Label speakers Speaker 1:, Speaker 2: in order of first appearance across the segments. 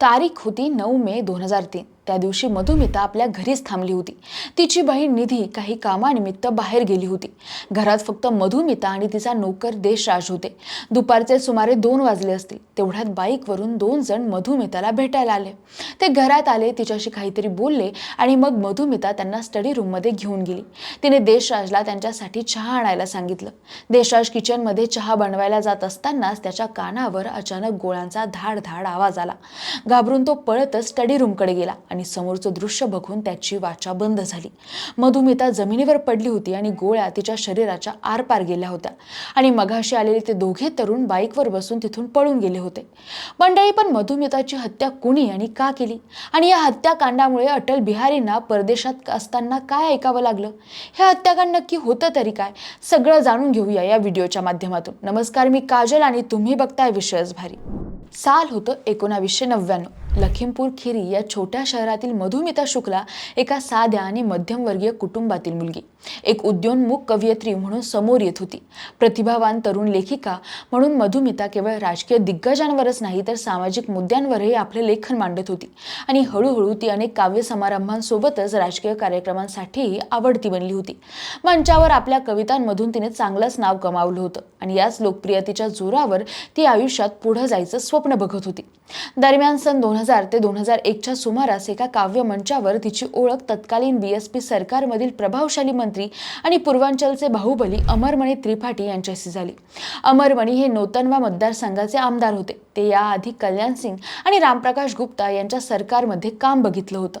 Speaker 1: तारीख होती नऊ मे दोन हजार तीन. त्या दिवशी मधुमिता आपल्या घरीच थांबली होती. तिची बहीण निधी काही कामानिमित्त बाहेर गेली होती. घरात फक्त मधुमिता आणि तिचा नोकर देशराज होते. दुपारचे सुमारे दोन वाजले असतील. तेवढ्यात बाईकवरून दोन जण मधुमिताला भेटायला आले. ते घरात आले तिच्याशी काहीतरी बोलले आणि मग मधुमिता त्यांना स्टडी रूममध्ये घेऊन गेली. तिने देशराजला त्यांच्यासाठी चहा आणायला सांगितलं. देशराज किचनमध्ये चहा बनवायला जात असतानाच त्याच्या कानावर अचानक गोळ्यांचा धाड धाड आवाज आला. घाबरून तो पळतच स्टडी रूमकडे गेला आणि समोरचं दृश्य बघून त्याची वाचा बंद झाली. मधुमिता जमिनीवर पडली होती आणि गोळ्या तिच्या शरीराच्या आरपार गेल्या होत्या. आणि मघाशी आलेले ते दोघे तरुण बाईकवर बसून तिथून पळून गेले होते. मंडळी पण मधुमिताची हत्या कुणी आणि का केली? आणि या हत्याकांडामुळे अटल बिहारींना परदेशात असताना काय ऐकावं लागलं? हे हत्याकांड नक्की होतं तरी काय? सगळं जाणून घेऊया या व्हिडिओच्या माध्यमातून. नमस्कार मी काजल आणि तुम्ही बघताय विषयच भारी. साल होतं एकोणावीसशे नव्याण्णव लखीमपूर खिरी या छोट्या शहरातील मधुमिता शुक्ला एका साध्या आणि मध्यमवर्गीय कुटुंबातील मुलगी. एक उद्योन्मुख कवयित्री म्हणून समोर येत होती. प्रतिभावान तरुण लेखिका म्हणून मधुमिता केवळ राजकीय दिग्गजांवरच नाही तर सामाजिक मुद्द्यांवरही आपले लेखन मांडत होती. आणि हळूहळू ती अनेक काव्य समारंभांसोबतच राजकीय कार्यक्रमांसाठीही आवडती बनली होती. मंचावर आपल्या कवितांमधून तिने चांगलंच नाव कमावलं होतं आणि याच लोकप्रियतेच्या जोरावर ती आयुष्यात पुढे जायचं स्वप्न बघत होती. दरम्यान सन दोन हजार ते दोन हजार एकच्या सुमारास एका काव्य मंचावर तिची ओळख तत्कालीन बी एस पी सरकारमधील प्रभावशाली मंत्री आणि पूर्वांचलचे बाहुबली अमरमणी त्रिपाठी यांच्याशी झाली. अमरमणी हे नोतनवा मतदारसंघाचे आमदार होते. ते याआधी कल्याण सिंग आणि रामप्रकाश गुप्ता यांच्या सरकारमध्ये काम बघितलं होतं.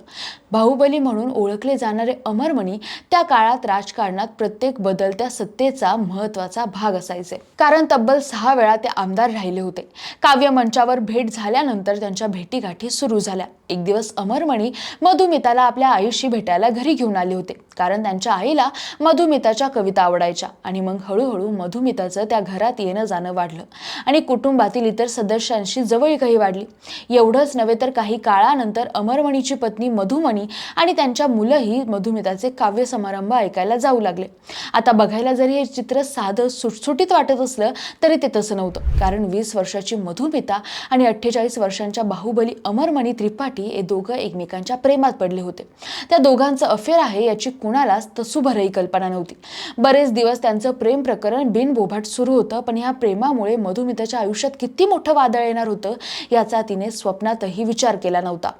Speaker 1: बाहुबली म्हणून ओळखले जाणारे अमरमणी त्या काळात राजकारणात प्रत्येक बदलत्या सत्तेचा महत्त्वाचा भाग असायचे. कारण तब्बल सहा वेळा ते आमदार राहिले होते. काव्य मंचावर भेट झाल्यानंतर त्यांच्या भेटीगाठी सुरू झाल्या. एक दिवस अमरमणी मधुमिताला आपल्या आईशी भेटायला घरी घेऊन आले होते. कारण त्यांच्या आईला मधुमिताच्या कविता आवडायच्या आणि मग हळूहळू मधुमिताचं त्या घरात येणं जाणं वाढलं आणि कुटुंबातील इतर सदस्यांशी जवळीकही वाढली. एवढंच नव्हे तर काही काळानंतर अमरमणीची पत्नी मधुमणी आणि त्यांच्या मुलंही मधुमिताचे काव्य समारंभ ऐकायला जाऊ लागले. आता बघायला जरी हे चित्र साधं सुटसुटीत वाटत असलं तरी ते तसं नव्हतं. कारण वीस वर्षाची मधुमिता आणि अठ्ठेचाळीस वर्षांच्या बाहुबली अमरमणी त्रिपाठी हे दोघं एकमेकांच्या प्रेमात पडले होते. त्या दोघांचं अफेअर आहे याची कुणालाच तसुभरही कल्पना नव्हती. बरेच दिवस त्यांचं प्रेम प्रकरण बिनबोभाट सुरू होतं पण या प्रेमामुळे मधुमिताच्या आयुष्यात किती मोठं वादळ येणार होतं याचा तिने स्वप्नातही विचार केला नव्हता.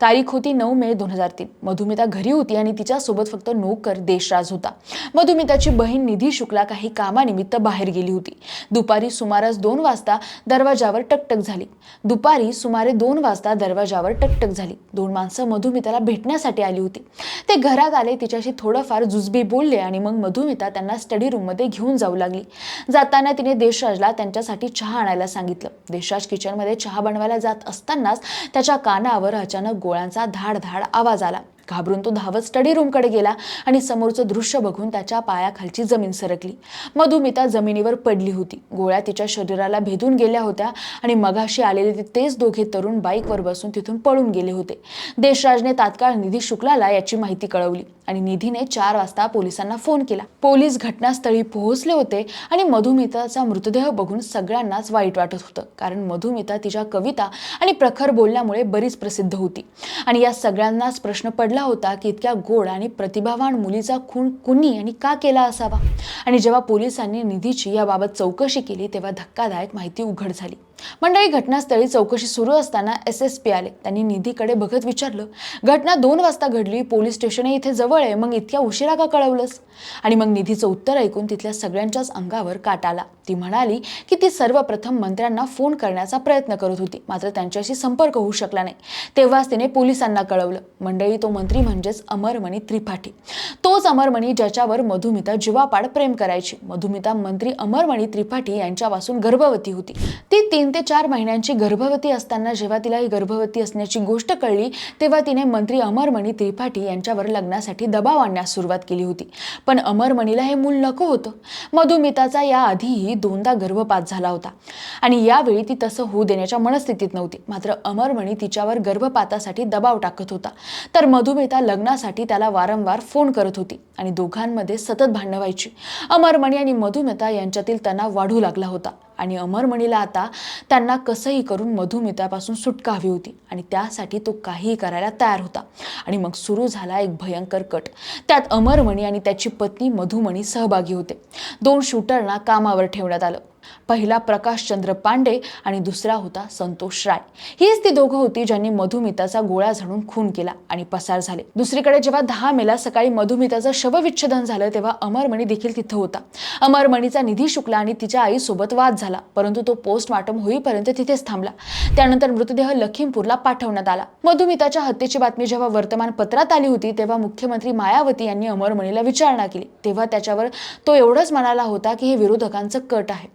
Speaker 1: तारीख होती नऊ मे दोन हजार तीन. मधुमिता घरी होती आणि तिच्यासोबत फक्त नोकर देशराज होता. मधुमिताची बहीण निधी शुक्ला काही कामानिमित्त बाहेर गेली होती. दुपारी सुमारास दोन वाजता दरवाजावर टकटक झाली. दुपारी सुमारे दोन वाजता दरवाजावर टकटक झाली. दोन माणसं मधुमिताला भेटण्यासाठी आली होती. ते घरात आले तिच्याशी थोडंफार जुजबी बोलले आणि मग मधुमिता त्यांना स्टडी रूममध्ये घेऊन जाऊ लागली. जाताना तिने देशराजला त्यांच्यासाठी चहा आणायला सांगितलं. देशराज किचनमध्ये चहा बनवायला जात असतानाच त्याच्या कानावर अचानक गोळ्यांचा धाड धाड आवाज आला. घाबरून तो धावत स्टडी रूमकडे गेला आणि समोरचं दृश्य बघून त्याच्या पायाखालची जमीन सरकली. मधुमिता जमिनीवर पडली होती. गोळ्या तिच्या शरीराला भेदून गेल्या होत्या आणि मगाशी आलेले तेच दोघे तरुण बाईकवर बसून तिथून पळून गेले होते. देशराजने तात्काळ निधी शुक्लाला याची माहिती कळवली आणि निधीने चार वाजता पोलिसांना फोन केला. पोलीस घटनास्थळी पोहोचले होते आणि मधुमिताचा मृतदेह बघून सगळ्यांनाच वाईट वाटत होतं. कारण मधुमिता तिच्या कविता आणि प्रखर बोलण्यामुळे बरीच प्रसिद्ध होती. आणि या सगळ्यांनाच प्रश्न पडला होता की इतक्या गोड आणि प्रतिभावान मुलीचा खून कुणी आणि का केला असावा? आणि जेव्हा पोलिसांनी निधीची याबाबत चौकशी केली तेव्हा धक्कादायक माहिती उघड झाली. मंडळी घटनास्थळी चौकशी सुरू असताना एस एस पी आले. त्यांनी निधीकडे बघत विचारलं घटना दोन वाजता घडली. पोलीस स्टेशनही इथे जवळ आहे. मग इतक्या उशिरा का कळवलंस? आणि मग निधीचं उत्तर ऐकून तिथल्या सगळ्यांच्याच अंगावर काट आला. ती म्हणाली की ती सर्वप्रथम मंत्र्यांना फोन करण्याचा प्रयत्न करत होती. मात्र त्यांच्याशी संपर्क होऊ शकला नाही. तेव्हाच तिने पोलिसांना कळवलं. मंडळी तो मंत्री म्हणजेच अमरमणी त्रिपाठी. तोच अमरमणी ज्याच्यावर मधुमिता जीवापाड प्रेम करायची. मधुमिता मंत्री अमरमणी त्रिपाठी यांच्यापासून गर्भवती होती. ती तीन ते चार महिन्यांची गर्भवती असताना जेव्हा तिला ही गर्भवती असण्याची गोष्ट कळली तेव्हा तिने मंत्री अमरमणी त्रिपाठी यांच्यावर लग्नासाठी दबाव आणण्यास सुरुवात केली होती. पण अमरमणीला हे मूल नको होतं. मधुमिताचा याआधीही दोनदा गर्भपात झाला होता. आणि यावेळी ती तसं होऊ देण्याच्या मनस्थितीत नव्हती. मात्र अमरमणी तिच्यावर गर्भपातासाठी दबाव टाकत होता. तर मधुमिता लग्नासाठी त्याला वारंवार फोन करत होती आणि दोघांमध्ये सतत भांडण व्हायची. अमरमणी आणि मधुमिता यांच्यातील तणाव वाढू लागला होता. आणि अमरमणीला आता त्यांना कसंही करून मधुमितापासून सुटका हवी होती आणि त्यासाठी तो काहीही करायला तयार होता. आणि मग सुरू झाला एक भयंकर कट. त्यात अमरमणी आणि त्याची पत्नी मधुमणी सहभागी होते. दोन शूटरना कामावर ठेवण्यात आलं. पहिला प्रकाशचंद्र पांडे आणि दुसरा होता संतोष राय. हीच ती दोघं होती ज्यांनी मधुमिताचा गोळ्या झाडून खून केला आणि पसार झाले. दुसरीकडे जेव्हा दहा मेला सकाळी मधुमिताचं शवविच्छेदन झालं तेव्हा अमरमणी देखील तिथं होता. अमरमणीचा निधी शुक्ला आणि तिच्या आईसोबत वाद झाला परंतु तो पोस्टमार्टम होईपर्यंत तिथेच थांबला. त्यानंतर मृतदेह लखीमपूरला पाठवण्यात आला. मधुमिताच्या हत्येची बातमी जेव्हा वर्तमानपत्रात आली होती तेव्हा मुख्यमंत्री मायावती यांनी अमरमणीला विचारणा केली. तेव्हा त्याच्यावर तो एवढंच म्हणाला होता की हे विरोधकांचं कट आहे.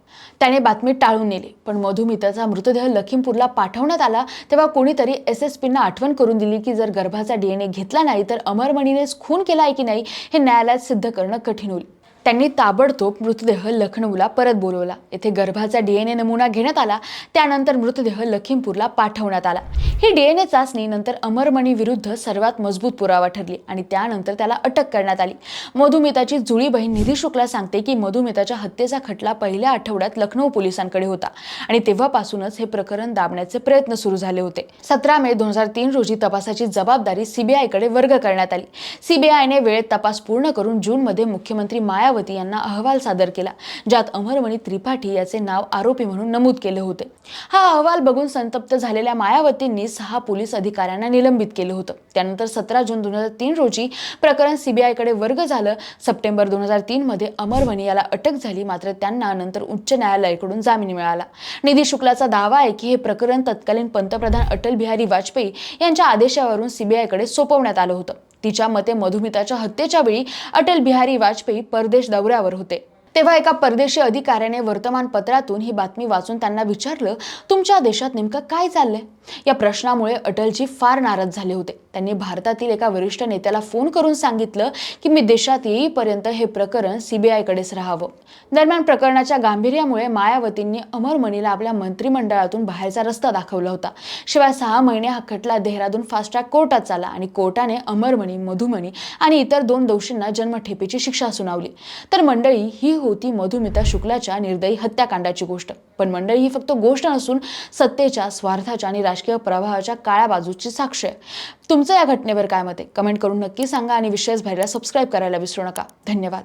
Speaker 1: त्याने बातमी टाळून नेली. पण मधुमिताचा मृतदेह लखीमपूरला पाठवण्यात आला तेव्हा कोणीतरी एस एस पींना आठवण करून दिली की जर गर्भाचा डीएनए घेतला नाही तर अमरमणीनेच खून केला आहे की नाही हे न्यायालयात सिद्ध करणं कठीण होईल. त्यांनी ताबडतोब मृतदेह लखनौला परत बोलवला. येथे गर्भाचा डीएनए नमुना घेण्यात आला त्यानंतर मृतदेह लखीमपूरला पाठवण्यात आला. ही डीएनए चाचणी नंतर अमरमणी विरुद्ध सर्वात मजबूत पुरावा ठरली आणि त्यानंतर त्याला अटक करण्यात आली. मधुमिताची जुळी बहीण निधी शुक्ला सांगते की मधुमिताच्या हत्येचा खटला पहिल्या आठवड्यात लखनौ पोलिसांकडे होता आणि तेव्हापासूनच हे प्रकरण दाबण्याचे प्रयत्न सुरू झाले होते. सतरा मे दोन हजार तीन रोजी तपासाची जबाबदारी सीबीआयकडे वर्ग करण्यात आली. सीबीआयने वेळेत तपास पूर्ण करून जूनमध्ये मुख्यमंत्री माया मायावती यांना अहवाल सादर केला ज्यात अमरमणी त्रिपाठी याचे नाव आरोपी म्हणून नमूद केले होते. हा अहवाल बघून संतप्त झालेल्या मायावतींनी सहा पोलीस अधिकाऱ्यांना निलंबित केलं होतं. त्यानंतर सतरा जून दोन हजार तीन रोजी प्रकरण सीबीआयकडे वर्ग झालं. सप्टेंबर दोन हजार तीनमध्ये अमरमणी याला अटक झाली मात्र त्यांना नंतर उच्च न्यायालयाकडून जामीन मिळाला. निधी शुक्लाचा दावा आहे की हे प्रकरण तत्कालीन पंतप्रधान अटल बिहारी वाजपेयी यांच्या आदेशावरून सीबीआयकडे सोपवण्यात आलं होतं. तिच्या मते मधुमिताच्या हत्येच्या वेळी अटल बिहारी वाजपेयी परदेश दौऱ्यावर होते. तेव्हा एका परदेशी अधिकाऱ्याने वर्तमानपत्रातून ही बातमी वाचून त्यांना विचारलं तुमच्या देशात नेमकं काय चाललंय? या प्रश्नामुळे अटलजी फार नाराज झाले होते. त्यांनी भारतातील एका वरिष्ठ नेत्याला फोन करून सांगितलं की मी देशात येईपर्यंत हे प्रकरण सीबीआयकडेच राहावं. दरम्यान प्रकरणाच्या गांभीर्यामुळे मायावतींनी अमरमणीला आपल्या मंत्रिमंडळातून बाहेरचा रस्ता दाखवला होता. शिवाय सहा महिने हा खटला देहरादून फास्ट ट्रॅक कोर्टात चाला आणि कोर्टाने अमरमणी मधुमणी आणि इतर दोन दोषींना जन्मठेपेची शिक्षा सुनावली. तर मंडळी ही होती मधुमिता शुक्लाच्या निर्दयी हत्याकांडाची गोष्ट. पण मंडळी ही फक्त गोष्ट नसून सत्तेच्या स्वार्थाच्या आणि राजकीय प्रवाहाच्या काळ्या बाजूची साक्ष आहे. तुमचं या घटनेवर काय मत आहे? कमेंट करून नक्की सांगा आणि विशेष भरायला सबस्क्राईब करायला विसरू नका. धन्यवाद.